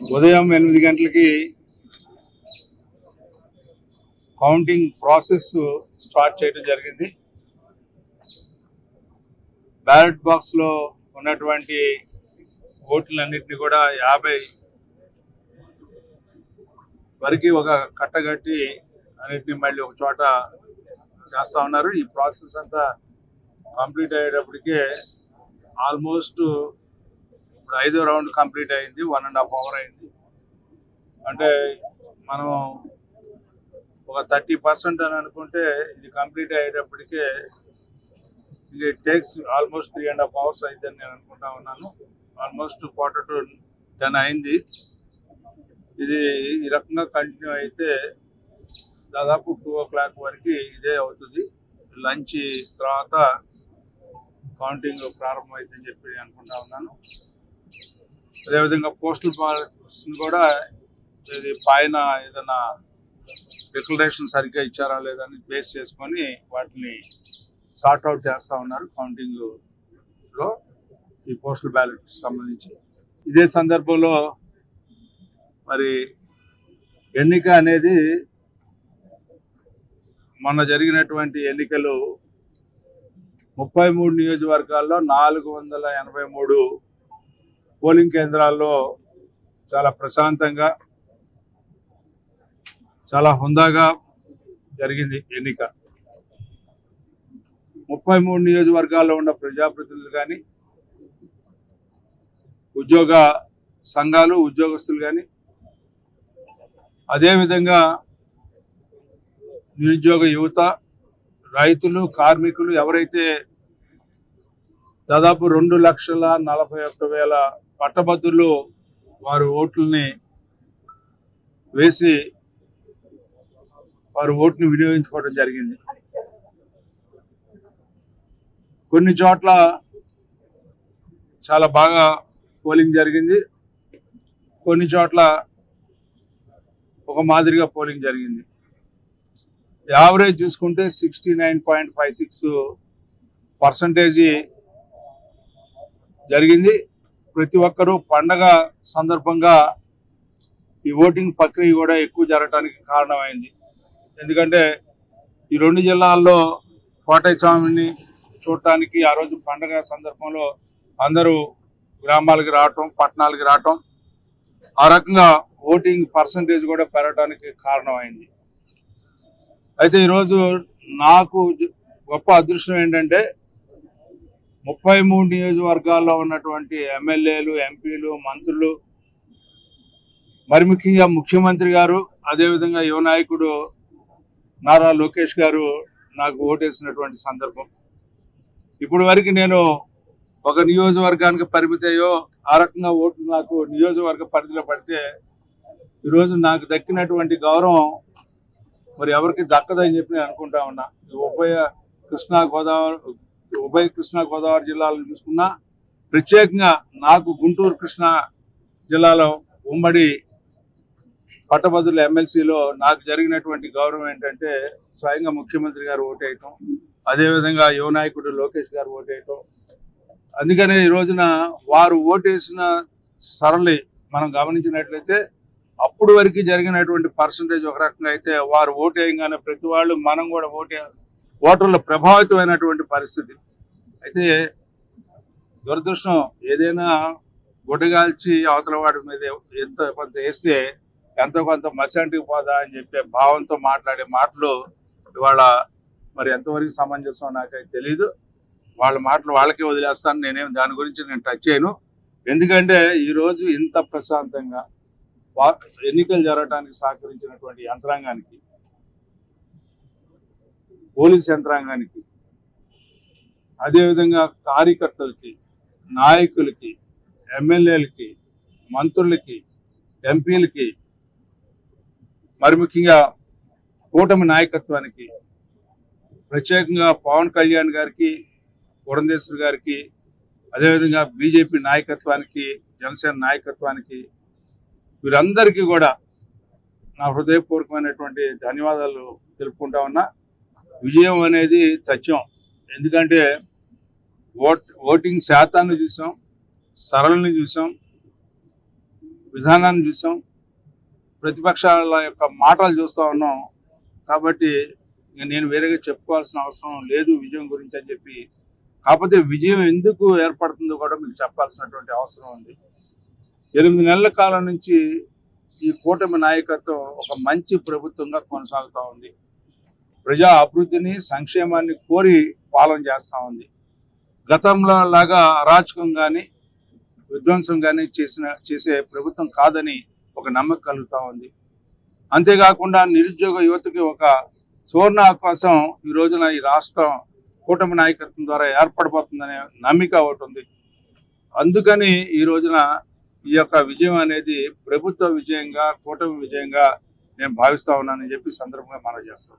ఉదయం ఎనిమిది గంటలకి కౌంటింగ్ ప్రాసెస్ స్టార్ట్ చేయడం జరిగింది. బ్యాలెట్ బాక్స్లో ఉన్నటువంటి ఓట్లన్నింటినీ కూడా యాభై వరకు ఒక కట్టగట్టి అన్నిటిని మళ్ళీ ఒక చోట చేస్తా ఉన్నారు. ఈ ప్రాసెస్ అంతా కంప్లీట్ అయ్యేటప్పటికే ఆల్మోస్ట్ ఇప్పుడు ఐదో రౌండ్ కంప్లీట్ అయింది వన్ అండ్ హాఫ్ అవర్ అయింది. అంటే మనం ఒక థర్టీ పర్సెంట్ అని అనుకుంటే ఇది కంప్లీట్ అయ్యేటప్పటికే ఇది takes almost three and half hours అయిందని నేను అనుకుంటా ఉన్నాను. ఆల్మోస్ట్ క్వార్టర్ టు టెన్ అయింది. ఇది ఈ రకంగా కంటిన్యూ అయితే దాదాపు టూ ఓ క్లాక్ వరకు ఇదే అవుతుంది. లంచ్ తర్వాత కౌంటింగ్ ప్రారంభమైందని చెప్పి అనుకుంటా ఉన్నాను. అదేవిధంగా పోస్టల్ బాలెట్స్ కూడా ఇది పైన ఏదైనా డిక్లరేషన్ సరిగ్గా ఇచ్చారా లేదని బేస్ చేసుకొని వాటిని సార్ట్ అవుట్ చేస్తా ఉన్నారు కౌంటింగ్లో ఈ పోస్టల్ బ్యాలెట్ సంబంధించి. ఇదే సందర్భంలో మరి ఎన్నిక అనేది మొన్న జరిగినటువంటి ఎన్నికలు ముప్పై మూడు నియోజకవర్గాల్లో నాలుగు వందల ఎనభై మూడు పోలింగ్ కేంద్రాల్లో చాలా ప్రశాంతంగా చాలా హుందాగా జరిగింది ఎన్నిక. ముప్పై మూడు నియోజకవర్గాల్లో ఉన్న ప్రజాప్రతినిధులు కానీ ఉద్యోగ సంఘాలు ఉద్యోగస్తులు కానీ అదేవిధంగా నిరుద్యోగ యువత రైతులు కార్మికులు ఎవరైతే దాదాపు రెండు లక్షల నలభై ఒక్క వేల పట్టభద్రులు వారు ఓట్లని వేసి వారు ఓటుని వినియోగించుకోవడం జరిగింది. కొన్ని చోట్ల చాలా బాగా పోలింగ్ జరిగింది. కొన్ని చోట్ల ఒక మాదిరిగా పోలింగ్ జరిగింది. యావరేజ్ చూసుకుంటే sixty nine point five six percentage జరిగింది. ప్రతి ఒక్కరూ పండగ సందర్భంగా ఈ ఓటింగ్ ప్రక్రియ కూడా ఎక్కువ జరగడానికి కారణమైంది. ఎందుకంటే ఈ రెండు జిల్లాల్లో కోటయ్య స్వామిని చూడటానికి ఆ రోజు పండగ సందర్భంలో అందరూ గ్రామాలకి రావటం పట్టణాలకి రావటం ఆ రకంగా ఓటింగ్ పర్సంటేజ్ కూడా పెరగడానికి కారణమైంది. అయితే ఈరోజు నాకు గొప్ప అదృష్టం ఏంటంటే ముప్పై మూడు నియోజకవర్గాల్లో ఉన్నటువంటి ఎమ్మెల్యేలు ఎంపీలు మంత్రులు మరి ముఖ్యంగా ముఖ్యమంత్రి గారు అదేవిధంగా యువ నాయకుడు నారా లోకేష్ గారు నాకు ఓటేసినటువంటి సందర్భం. ఇప్పుడు వరకు నేను ఒక నియోజకవర్గానికి పరిమితయ్యో ఆ రకంగా ఓట్లు నాకు నియోజకవర్గ పరిధిలో పడితే ఈరోజు నాకు దక్కినటువంటి గౌరవం మరి ఎవరికి దక్కదని చెప్పి నేను అనుకుంటా ఉన్నా. ఈ ఉభయ కృష్ణా గోదావరి ఉభయ కృష్ణా గోదావరి జిల్లాలను చూసుకున్నా ప్రత్యేకంగా నాకు గుంటూరు కృష్ణా జిల్లాలో ఉమ్మడి పట్టభద్రుల ఎమ్మెల్సీలో నాకు జరిగినటువంటి గౌరవం ఏంటంటే స్వయంగా ముఖ్యమంత్రి గారు ఓటేయటం అదేవిధంగా యువ నాయకుడు లోకేష్ గారు ఓటేయటం. అందుకనే ఈ రోజున వారు ఓటేసిన సరళి మనం గమనించినట్లయితే అప్పుడు వరకు జరిగినటువంటి పర్సంటేజ్ ఒక రకంగా అయితే వారు ఓటేయంగానే ప్రతి వాళ్ళు మనం కూడా ఓటే ఓటర్లు ప్రభావితమైనటువంటి పరిస్థితి. అయితే దురదృష్టం ఏదైనా గుడ్డగాల్చి అవతల వాడి మీద ఎంత కొంత వేస్తే ఎంతో కొంత మసంటికి పోదా అని చెప్పే భావంతో మాట్లాడే మాటలు ఇవాళ మరి ఎంతవరకు సమంజసం నాకైతే తెలియదు వాళ్ళ మాటలు వాళ్ళకే వదిలేస్తాను. నేనేం దాని గురించి నేను టచ్ చేయను. ఎందుకంటే ఈ రోజు ఇంత ప్రశాంతంగా వా- ఎన్నికలు జరగడానికి సహకరించినటువంటి యంత్రాంగానికి పోలీస్ యంత్రాంగానికి అదేవిధంగా కార్యకర్తలకి నాయకులకి ఎమ్మెల్యేలకి మంత్రులకి ఎంపీలకి మరి ముఖ్యంగా కూటమి నాయకత్వానికి ప్రత్యేకంగా పవన్ కళ్యాణ్ గారికి పురంధేశ్వర్ గారికి అదేవిధంగా బీజేపీ నాయకత్వానికి జనసేన నాయకత్వానికి వీరందరికీ కూడా నా హృదయపూర్వకమైనటువంటి ధన్యవాదాలు తెలుపుకుంటా ఉన్నా. విజయం అనేది సత్యం. ఎందుకంటే ఓట్ ఓటింగ్ శాతాన్ని చూసాం సరళని చూసాం విధానాన్ని చూసాం ప్రతిపక్షాల యొక్క మాటలు చూస్తూ ఉన్నాం. కాబట్టి నేను వేరేగా చెప్పుకోవాల్సిన అవసరం లేదు విజయం గురించి అని చెప్పి. కాకపోతే విజయం ఎందుకు ఏర్పడుతుందో కూడా మీకు చెప్పాల్సినటువంటి అవసరం ఉంది. ఎనిమిది నెలల కాలం నుంచి ఈ కూటమి నాయకత్వం ఒక మంచి ప్రభుత్వంగా కొనసాగుతూ ఉంది. ప్రజా అభివృద్ధిని సంక్షేమాన్ని కోరి పాలన చేస్తూ ఉంది. గతంలో లాగా అరాచకం కానీ విధ్వంసం కానీ చేసిన చేసే ప్రభుత్వం కాదని ఒక నమ్మకం కలుగుతూ ఉంది. అంతేకాకుండా నిరుద్యోగ యువతకి ఒక సువర్ణ అవకాశం ఈ రోజున ఈ రాష్ట్రం కూటమి నాయకత్వం ద్వారా ఏర్పడబోతుందనే నమ్మిక ఒకటి ఉంది. అందుకని ఈ రోజున ఈ యొక్క విజయం అనేది ప్రభుత్వ విజయంగా కూటమి విజయంగా నేను భావిస్తా ఉన్నానని చెప్పి సందర్భంగా మనం చేస్తాం.